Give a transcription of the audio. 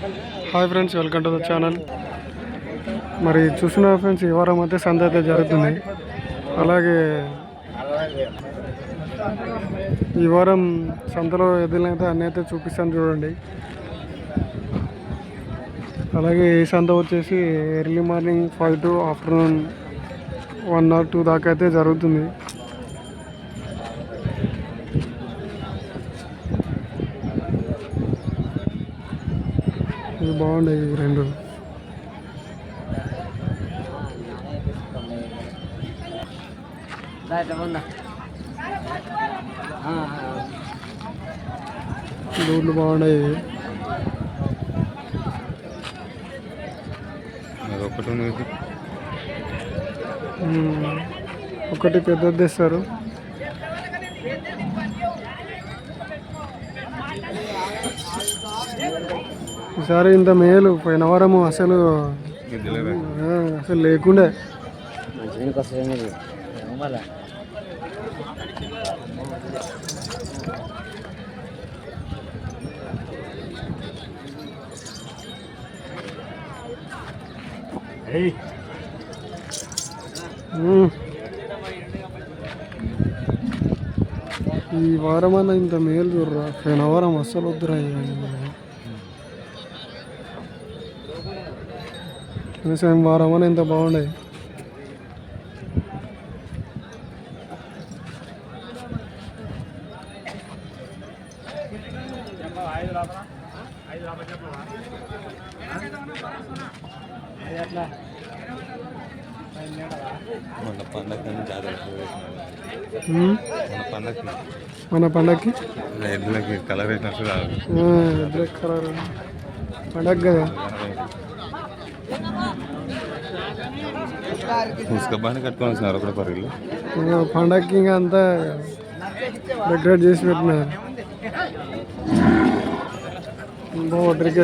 Hi friends welcome to the channel. మరి చూస్తున్నారు friends ఈ వారం అయితే సంత అయితే జరుగుతుంది. అలాగే ఈ వారం సంతలో ఎద్దులైతే అన్నీ అయితే చూపిస్తాను చూడండి. అలాగే ఈ సంత వచ్చేసి early morning five to afternoon one or two దాకా అయితే జరుగుతుంది. ఇవి బాగున్నాయి ఇవి రెండు. దూడ్లు బాగున్నాయి. ఉంది మ్మ్. ఒకటి పెద్దది తెస్తారు. ఈసారి ఇంత మేలు పోయిన వారము అసలు అసలు లేకుండే. ఈ వారం అన్న ఇంత మేలు చూడరా? పోయిన వారం అస్సలు వద్దురా ఇవన్నీ. కనీసం వారం అన్న ఇంత బాగుండేది మొన్న పండగ జాతర మ్మ్. మన పండగకి ఎద్దులకి కలర్ వేసినట్టు రాదు బ్రేక్ ఖరారు పండగ కదా? ముసుకబాని కట్టుకొని ఒకటి ఇంకా పండగకి ఇంకా అంతా డెకరేట్ చేసి పెట్టినారు. బాగా డ్రిక్